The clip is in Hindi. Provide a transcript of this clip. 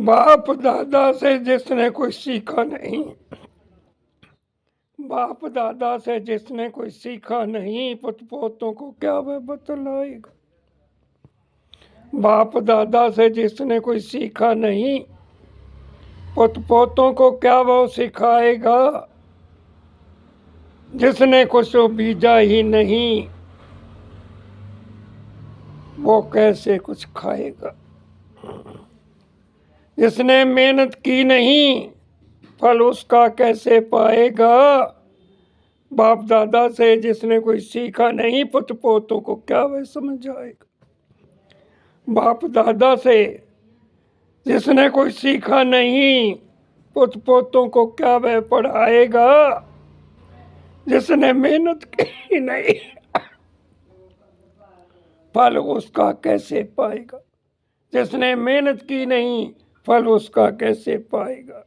बाप दादा से जिसने कोई सीखा नहीं। बाप दादा से जिसने कोई सीखा नहीं पुत पोतों को क्या वह बतलाएगा? बाप दादा से जिसने कोई सीखा नहीं पुत पोतों को क्या वह सिखाएगा? जिसने कुछ बीजा ही नहीं, वो कैसे कुछ खाएगा? जिसने मेहनत की नहीं, फल उसका कैसे पाएगा? बाप दादा से जिसने कोई सीखा नहीं पुत पोतों को क्या वह समझ आएगा? बाप दादा से जिसने कोई सीखा नहीं पुत पोतों को क्या वह पढ़ाएगा? जिसने मेहनत की नहीं, फल उसका कैसे पाएगा? जिसने मेहनत की नहीं फल उसका कैसे पाएगा?